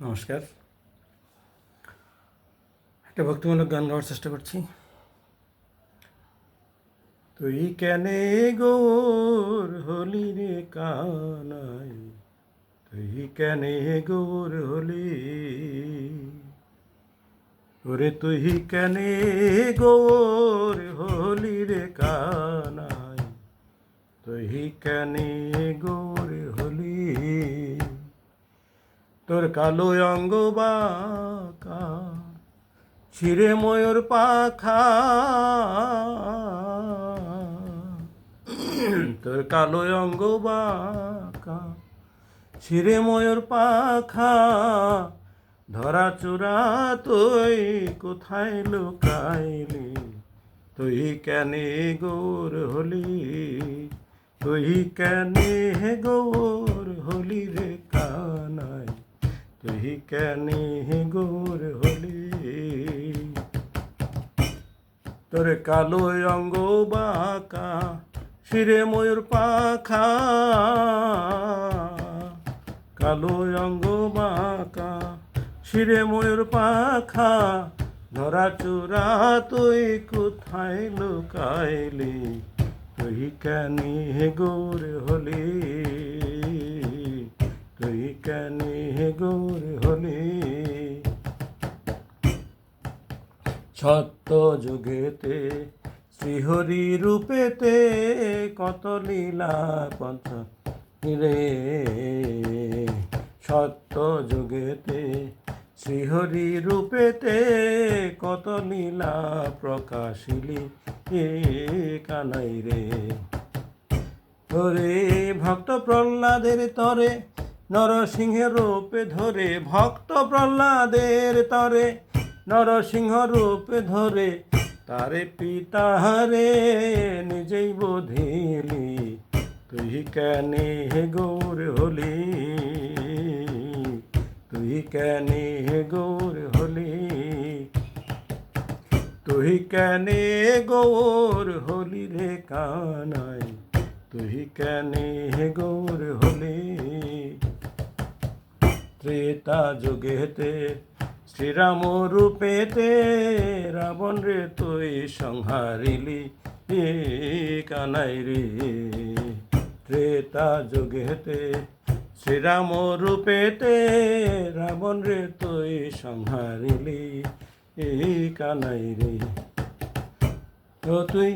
নমস্কার। একটা ভক্তিমূলক গান গাওয়ার চেষ্টা করছি। তুই কেনে গোর হলি রে কানাই? তুই কেনে গোর হলি? ওরে তুই কেনে গোর হলি রে কানাই? তুই কেনে গোর তোর কালো অঙ্গ বাঁকা, ছিঁড়ে ময়ূর পাখা। তোর কালো অঙ্গ বাঁকা, ছিঁড়ে ময়ূর পাখা। ধরা চূড়া তুই কোথায় লুকাইলি? তুই কেনে গোর হলি? তুই কেনে গোর হলি রে? তুই কেনে গোর হলি তোর কালো অঙ্গ বাঁকা শিরে ময়ূর পাখা কালো অঙ্গ বাঁকা শিরে ময়ূর পাখা ধরা চূড়া তুই কোথায় লুকাইলি তুই কেনি গোর হলি তুই কেনি গোর হলি? সত্য যুগেতে, শ্রীহরি রূপেতে কত লীলা পন্থ রে সত্য যুগেতে, শ্রীহরি রূপেতে কত লীলা প্রকাশিলি এ কানাই রে ভক্ত প্রহ্লাদের তরে নরসিংহের রূপে ধরে ভক্ত প্রহ্লাদের তরে নরসিংহ রূপে ধরে তারে পিতাহারে নিজেই বোধিলি, তুই কেনে হে গৌর হলি? তুই কেনে হে গৌর হলি? তুই কেনে গৌর হলি রে কানাই? তুই কেনে হে গৌর হলি? ত্রেতা যুগেতে, শ্রীরাম রূপেতে, রাবণ রে তুই সংহারিলি, এ কানাই রে। ত্রেতা যুগেতে, শ্রীরাম রূপেতে, রাবণ রে তুই সংহারিলি, এ কানাই রে। ও তুই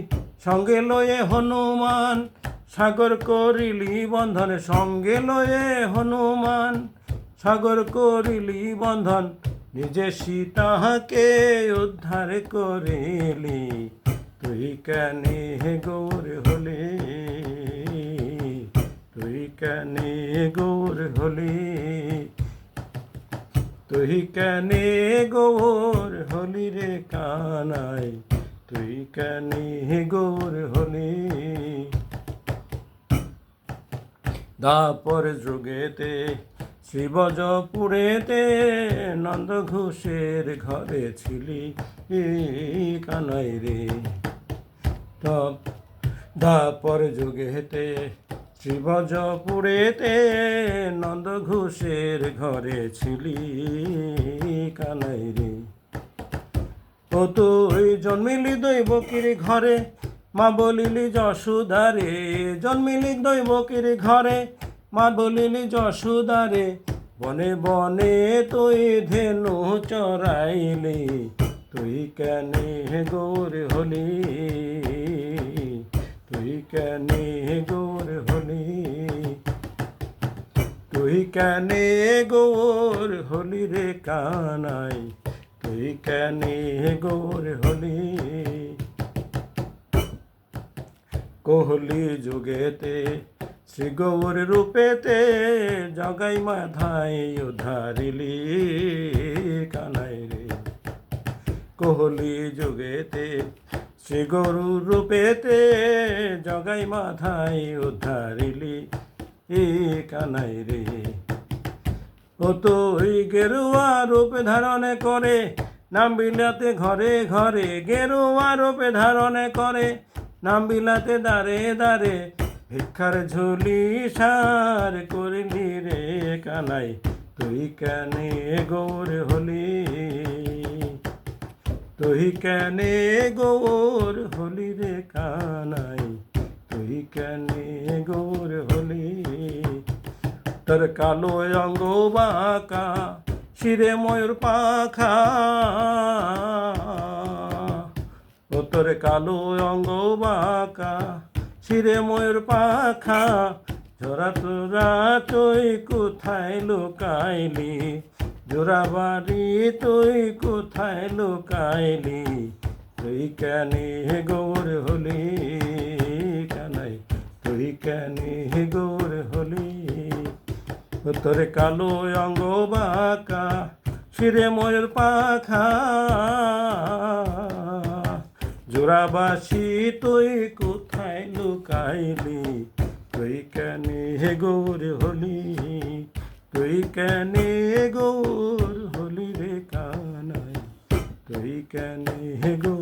সঙ্গে লয়ে হনুমান, সাগর করিলি বন্ধন, সঙ্গে লয়ে হনুমান সাগর করিলি বন্ধন, নিজে সীতাকে উদ্ধার করিলি। তুই কেনে গৌর হলে? তুই কেনে গৌর হলে? তুই কেনে গৌর হলি রে কানাই? তুই কেনে গৌর হলি? দাপর যুগেতে শিবজপুরেতে নন্দ ঘোষের ঘরে ছিলি কানাই রে। তপ দাপর যুগেতে শিবজপুরেতে নন্দ ঘোষের ঘরে ছিলি কানাই রে। ও তুই জন্মিলি দৈবকীর ঘরে, মা বলিলি যশোদারে, জন্মিলি দৈবকীর ঘরে মা বলিলি যশোদারে, বনে বনে তুই ধেনু চরাইলি তুই কেনে গৌর হলি? তুই কেনে গৌর হলি? তুই কেনে গৌর হলি রে কানাই? তুই কেনে গৌর হলি? কোহলি যুগেতে শ্রী গৌর রূপেতে জগাই মাধাই উধারিলি কানাই রে। কোহলি যুগেতে শ্রী গরু রূপেতে জগাই মাথায় উদ্ধারিলি এ কানাই রে। ও তুই গেরুয়া রূপ ধারণে করে নাম বিলাতে ঘরে ঘরে গেরুয়া রূপে ধারণে করে নাম বিলাতে দাঁড়ে দাঁড়ে ভিক্ষার ঝুলি সার করলি রে কানাই, তুই কেনে গৌর হলি? তুই কেনে গৌর হলি রে কানাই, তুই কেনে গৌর হলি? তোর কালো অঙ্গ বাঁকা, শিরে ময়ূর পাখা। ও তোর কালো অঙ্গ বাঁকা শিরে ময়ূর পাখা, জোড়া তোরা তুই কোথায় লুকাইলি? জোড়া বাড়ি তুই কোথায় লুকাইলি? তুই কেনে গৌর হলি কানাই? তুই কেনে গৌর হলি? তোর কালো অঙ্গ বাঁকা শিরে ময়ূর পাখা জোড়াবাসি, তুই কোথায় লুকাইলি? তুই কেনে গৌর হলি? তুই কেনে গৌর হলি রে কানাই? তুই কেনে গৌর